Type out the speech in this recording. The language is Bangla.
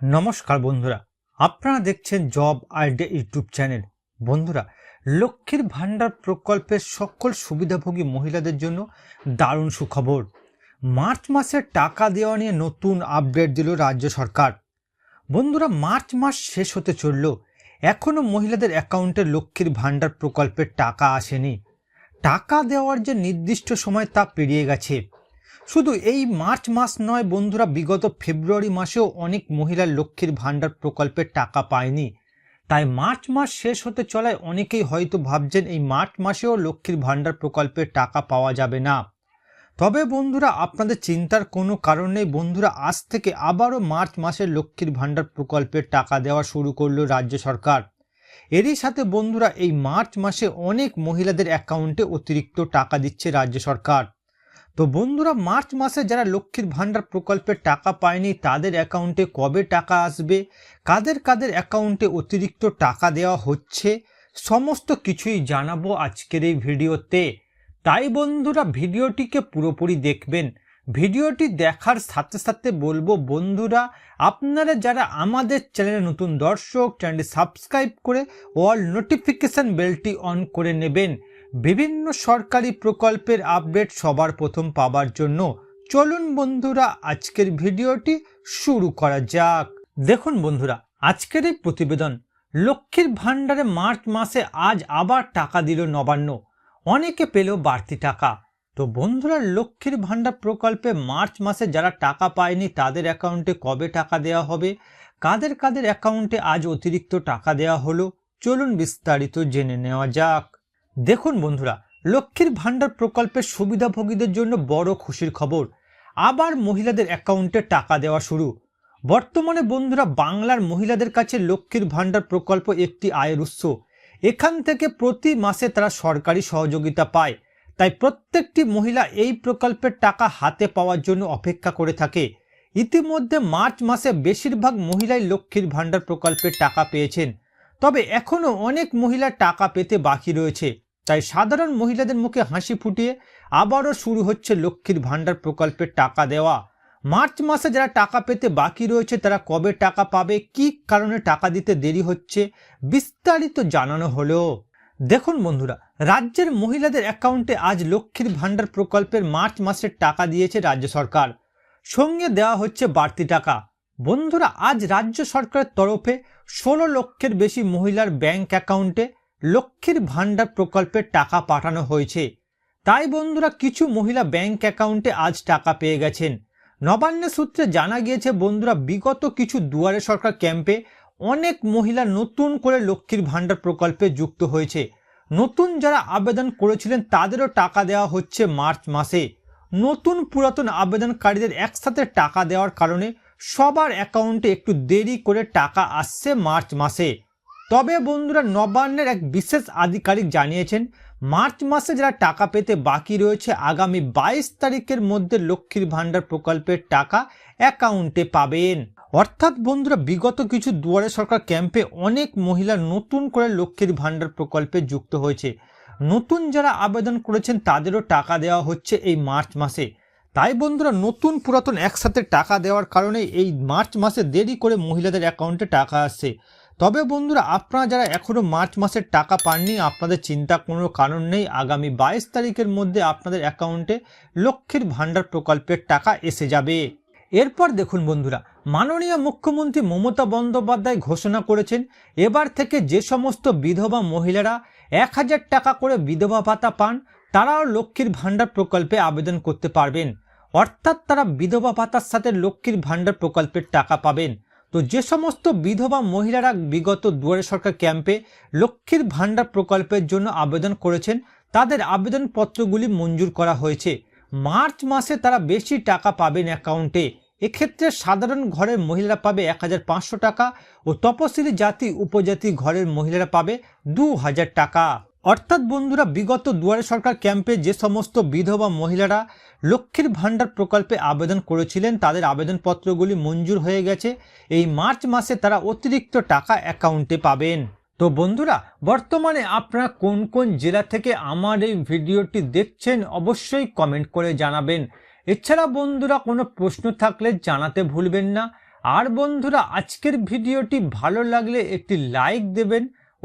নমস্কার বন্ধুরা, আপনারা দেখছেন জব আইডিয়া ইউটিউব চ্যানেল। বন্ধুরা, লক্ষ্মীর ভাণ্ডার প্রকল্পের সকল সুবিধাভোগী মহিলাদের জন্য দারুণ সুখবর। মার্চ মাসে টাকা দেওয়া নিয়ে নতুন আপডেট দিল রাজ্য সরকার। বন্ধুরা, মার্চ মাস শেষ হতে চলল। এখনও মহিলাদের অ্যাকাউন্টে লক্ষ্মীর ভাণ্ডার প্রকল্পের টাকা আসেনি। টাকা দেওয়ার যে নির্দিষ্ট সময় তা পেরিয়ে গেছে। শুধু এই মার্চ মাস নয় বন্ধুরা, বিগত ফেব্রুয়ারি মাসেও অনেক মহিলা লক্ষ্মীর ভাণ্ডার প্রকল্পের টাকা পায়নি। তাই মার্চ মাস শেষ হতে চলায় অনেকেই হয়তো ভাবছেন এই মার্চ মাসেও লক্ষ্মীর ভাণ্ডার প্রকল্পের টাকা পাওয়া যাবে না। তবে বন্ধুরা, আপনাদের চিন্তার কোনো কারণ নেই। বন্ধুরা, আজ থেকে আবারও মার্চ মাসে লক্ষ্মীর ভাণ্ডার প্রকল্পের টাকা দেওয়া শুরু করল রাজ্য সরকার। এরই সাথে বন্ধুরা, এই মার্চ মাসে অনেক মহিলাদের অ্যাকাউন্টে অতিরিক্ত টাকা দিচ্ছে রাজ্য সরকার। তো বন্ধুরা, মার্চ মাসে যারা লক্ষ্মীর ভাণ্ডার প্রকল্পের টাকা পায়নি, তাদের অ্যাকাউন্টে কবে টাকা আসবে? কাদের কাদের অ্যাকাউন্টে অতিরিক্ত টাকা দেওয়া হচ্ছে? সমস্ত কিছুই জানাব আজকের এই ভিডিওতে। তাই বন্ধুরা, ভিডিওটিকে পুরোপুরি দেখবেন। ভিডিওটি দেখার সাথে সাথে বলব, বন্ধুরা, আপনারা যারা আমাদের চ্যানেলে নতুন দর্শক, চ্যানেলটি সাবস্ক্রাইব করে অল নোটিফিকেশান বেলটি অন করে নেবেন। বিভিন্ন সরকারি প্রকল্পের আপডেট সবার প্রথম পাবার জন্য চলুন বন্ধুরা, আজকের ভিডিওটি শুরু করা যাক। দেখুন বন্ধুরা, আজকের এই প্রতিবেদন লক্ষ্মীর ভাণ্ডারে মার্চ মাসে আজ আবার টাকা দিল নবান্ন। অনেকে পেল বাড়তি টাকা। তো বন্ধুরা, লক্ষ্মীর ভাণ্ডার প্রকল্পে মার্চ মাসে যারা টাকা পায়নি, তাদের অ্যাকাউন্টে কবে টাকা দেওয়া হবে? কাদের কাদের অ্যাকাউন্টে আজ অতিরিক্ত টাকা দেওয়া হলো? চলুন বিস্তারিত জেনে নেওয়া যাক। দেখুন বন্ধুরা, লক্ষ্মীর ভাণ্ডার প্রকল্পের সুবিধাভোগীদের জন্য বড় খুশির খবর। আবার মহিলাদের অ্যাকাউন্টে টাকা দেওয়া শুরু। বর্তমানে বন্ধুরা, বাংলার মহিলাদের কাছে লক্ষ্মীর ভাণ্ডার প্রকল্প একটি আয়ের উৎস। এখান থেকে প্রতি মাসে তারা সরকারি সহযোগিতা পায়। তাই প্রত্যেকটি মহিলা এই প্রকল্পের টাকা হাতে পাওয়ার জন্য অপেক্ষা করে থাকে। ইতিমধ্যে মার্চ মাসে বেশিরভাগ মহিলাই লক্ষ্মীর ভাণ্ডার প্রকল্পের টাকা পেয়েছেন। তবে এখনও অনেক মহিলা টাকা পেতে বাকি রয়েছে। তাই সাধারণ মহিলাদের মুখে হাসি ফুটিয়ে আবারও শুরু হচ্ছে লক্ষ্মীর ভাণ্ডার প্রকল্পের টাকা দেওয়া। মার্চ মাসে যারা টাকা পেতে বাকি রয়েছে, তারা কবে টাকা পাবে, কি কারণে টাকা দিতে দেরি হচ্ছে, বিস্তারিত জানানো হলো। দেখুন বন্ধুরা, রাজ্যের মহিলাদের অ্যাকাউন্টে আজ লক্ষ্মীর ভাণ্ডার প্রকল্পের মার্চ মাসের টাকা দিয়েছে রাজ্য সরকার। সঙ্গে দেওয়া হচ্ছে বাড়তি টাকা। বন্ধুরা, আজ রাজ্য সরকারের তরফে ষোলো লক্ষের বেশি মহিলার ব্যাংক অ্যাকাউন্টে লক্ষ্মীর ভাণ্ডার প্রকল্পের টাকা পাঠানো হয়েছে। তাই বন্ধুরা, কিছু মহিলা ব্যাংক অ্যাকাউন্টে আজ টাকা পেয়ে গেছেন। নবান্ন সূত্রে জানা গিয়েছে, বন্ধুরা, বিগত কিছু দুয়ারে সরকার ক্যাম্পে অনেক মহিলা নতুন করে লক্ষ্মীর ভাণ্ডার প্রকল্পে যুক্ত হয়েছে। নতুন যারা আবেদন করেছিলেন, তাদেরও টাকা দেওয়া হচ্ছে মার্চ মাসে। নতুন পুরাতন আবেদনকারীদের একসাথে টাকা দেওয়ার কারণে সবার অ্যাকাউন্টে একটু দেরি করে টাকা আসছে মার্চ মাসে। তবে বন্ধুরা নবান্নের এক বিশেষ আধিকারিক জানিয়েছেন, মার্চ মাসে যারা টাকা পেতে বাকি রয়েছে, আগামী বাইশ তারিখের মধ্যে লক্ষ্মীর ভাণ্ডার প্রকল্পের টাকা অ্যাকাউন্টে পাবেন। অর্থাৎ বন্ধুরা, বিগত কিছু দুয়ারে সরকার ক্যাম্পে অনেক মহিলা নতুন করে লক্ষ্মীর ভাণ্ডার প্রকল্পে যুক্ত হয়েছে। নতুন যারা আবেদন করেছেন, তাদেরও টাকা দেওয়া হচ্ছে এই মার্চ মাসে। তাই বন্ধুরা, নতুন পুরাতন একসাথে টাকা দেওয়ার কারণে এই মার্চ মাসে দেরি করে মহিলাদের অ্যাকাউন্টে টাকা আসছে। তবে বন্ধুরা, আপনারা যারা এখনও মার্চ মাসের টাকা পাননি, আপনাদের চিন্তা কোনো কারণ নেই। আগামী বাইশ তারিখের মধ্যে আপনাদের অ্যাকাউন্টে লক্ষ্মীর ভাণ্ডার প্রকল্পের টাকা এসে যাবে। এরপর দেখুন বন্ধুরা, মাননীয় মুখ্যমন্ত্রী মমতা বন্দ্যোপাধ্যায় ঘোষণা করেছেন, এবার থেকে যে সমস্ত বিধবা মহিলারা এক হাজার টাকা করে বিধবা ভাতা পান, তারাও লক্ষ্মীর ভাণ্ডার প্রকল্পে আবেদন করতে পারবেন। অর্থাৎ তারা বিধবা ভাতার সাথে লক্ষ্মীর ভাণ্ডার প্রকল্পের টাকা পাবেন। তো যে সমস্ত বিধবা মহিলারা বিগত দুয়ারে সরকার ক্যাম্পে লক্ষ্মীর ভাণ্ডার প্রকল্পের জন্য আবেদন করেছেন, তাদের আবেদনপত্রগুলি মঞ্জুর করা হয়েছে। মার্চ মাসে তারা বেশি টাকা পাবেন অ্যাকাউন্টে। এক্ষেত্রে সাধারণ ঘরের মহিলারা পাবে এক হাজার পাঁচশো টাকা ও তপশিলি জাতি, উপজাতি ঘরের মহিলারা পাবে দু হাজার টাকা। অর্থাৎ বন্ধুরা, বিগত দুয়ারে সরকার ক্যাম্পে যে সমস্ত বিধবা মহিলারা লক্ষ্মীর ভাণ্ডার প্রকল্পে আবেদন করেছিলেন, তাদের আবেদনপত্রগুলি মঞ্জুর হয়ে গেছে। এই মার্চ মাসে তারা অতিরিক্ত টাকা অ্যাকাউন্টে পাবেন। তো বন্ধুরা, বর্তমানে আপনারা কোন কোন জেলা থেকে আমার এই ভিডিওটি দেখছেন অবশ্যই কমেন্ট করে জানাবেন। এছাড়া বন্ধুরা, কোনো প্রশ্ন থাকলে জানাতে ভুলবেন না। আর বন্ধুরা, আজকের ভিডিওটি ভালো লাগলে একটি লাইক দেবেন